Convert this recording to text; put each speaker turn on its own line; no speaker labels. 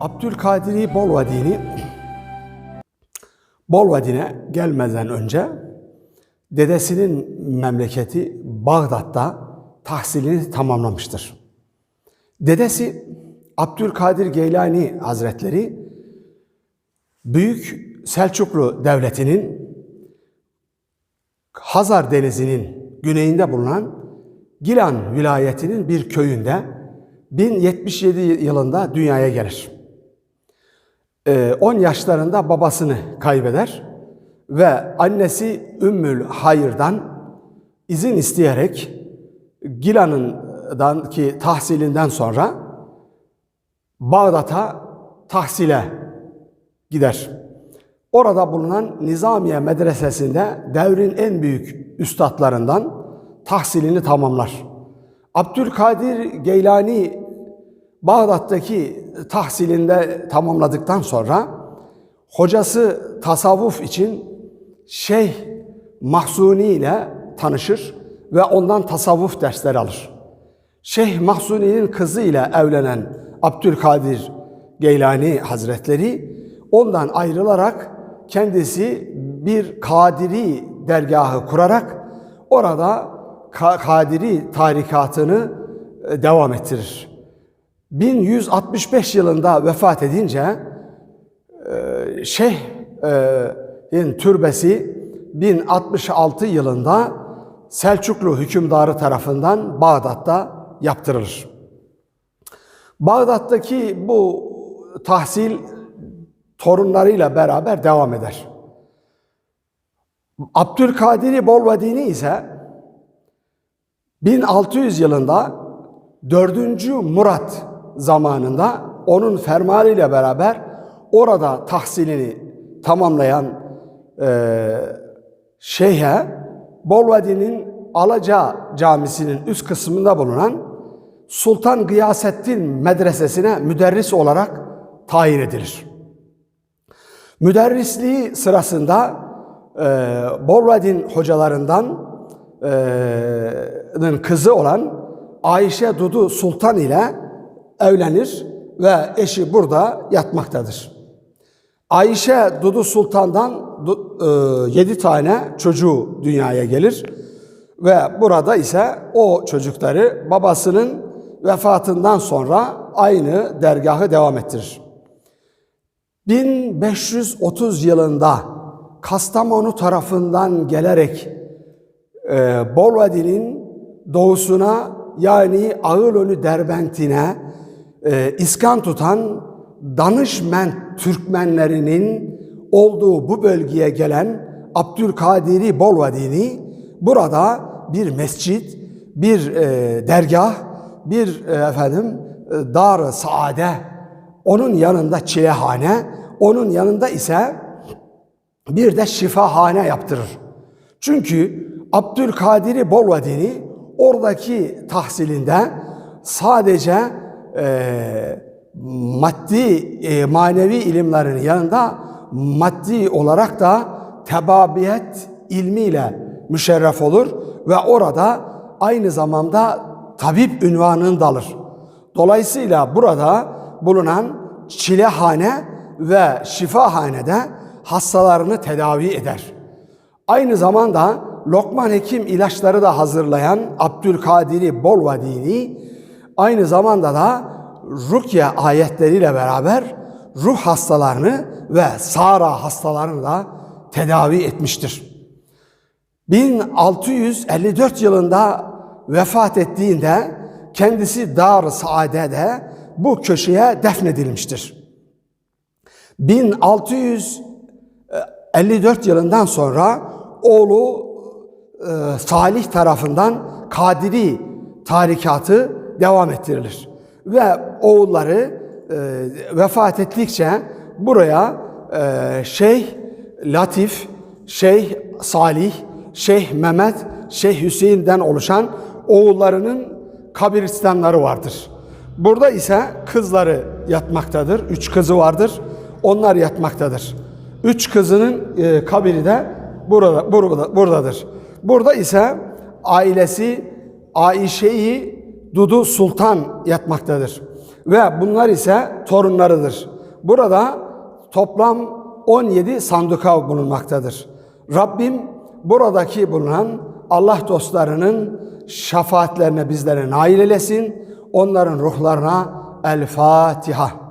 Abdülkadir Bolvadini Bolvadin'e gelmeden önce dedesinin memleketi Bağdat'ta tahsilini tamamlamıştır. Dedesi Abdülkadir Geylani Hazretleri Büyük Selçuklu Devleti'nin Hazar Denizi'nin güneyinde bulunan Gilan vilayetinin bir köyünde 1077 yılında dünyaya gelir. Ee, 10 yaşlarında babasını kaybeder ve annesi Ümmül Hayır'dan izin isteyerek Gilan'dan ki tahsilinden sonra Bağdat'a tahsile gider. Orada bulunan Nizamiye Medresesi'nde devrin en büyük üstadlarından tahsilini tamamlar. Abdülkadir Geylani Bağdat'taki tahsilinde tamamladıktan sonra hocası tasavvuf için Şeyh Mahsuni ile tanışır ve ondan tasavvuf dersleri alır. Şeyh Mahsuni'nin kızı ile evlenen Abdülkadir Geylani Hazretleri ondan ayrılarak kendisi bir Kadiri dergahı kurarak orada Kadiri tarikatını e, devam ettirir. 1165 yılında vefat edince e, Şeyh'in türbesi 1066 yılında Selçuklu hükümdarı tarafından Bağdat'ta yaptırılır. Bağdat'taki bu tahsil torunlarıyla beraber devam eder. Abdülkadir Bolvadini ise 1600 yılında 4. Murat zamanında onun fermanıyla beraber orada tahsilini tamamlayan e, şeyhe Bolvadi'nin Alaca Camisi'nin üst kısmında bulunan Sultan Gıyasettin Medresesi'ne müderris olarak tayin edilir. Müderrisliği sırasında e, Bolvadin hocalarından e, kızı olan Ayşe Dudu Sultan ile evlenir ve eşi burada yatmaktadır. Ayşe Dudu Sultan'dan e, yedi tane çocuğu dünyaya gelir ve burada ise o çocukları babasının vefatından sonra aynı dergahı devam ettirir. 1530 yılında Kastamonu tarafından gelerek e, Bolvadi'nin doğusuna yani Ağılönü Derbentine e, iskan tutan Danışment Türkmenlerinin olduğu bu bölgeye gelen Abdülkadiri Bolvadini burada bir mescit, bir e, dergah, bir e, efendim e, dar saade, onun yanında çilehane, onun yanında ise bir de şifahane yaptırır. Çünkü Abdülkadir Bolvadini oradaki tahsilinde sadece e, maddi e, manevi ilimlerin yanında maddi olarak da tebabiyet ilmiyle müşerref olur ve orada aynı zamanda tabip ünvanını da alır. Dolayısıyla burada bulunan çilehane ve şifahanede hastalarını tedavi eder. Aynı zamanda Lokman Hekim ilaçları da hazırlayan Abdülkadir Bolvadini aynı zamanda da Rukye ayetleriyle beraber ruh hastalarını ve Sara hastalarını da tedavi etmiştir. 1654 yılında vefat ettiğinde kendisi Dar Saade'de bu köşeye defnedilmiştir. 1654 yılından sonra oğlu e, Salih tarafından Kadiri tarikatı devam ettirilir. Ve oğulları e, vefat ettikçe buraya e, Şeyh Latif, Şeyh Salih, Şeyh Mehmet, Şeyh Hüseyin'den oluşan oğullarının kabristanları vardır. Burada ise kızları yatmaktadır. Üç kızı vardır. Onlar yatmaktadır. Üç kızının e, kabiri de burada, burada, buradadır. Burada ise ailesi Aişe'yi Dudu Sultan yatmaktadır. Ve bunlar ise torunlarıdır. Burada toplam 17 sanduka bulunmaktadır. Rabbim buradaki bulunan Allah dostlarının şefaatlerine bizlere nail eylesin. Onların ruhlarına El Fatiha.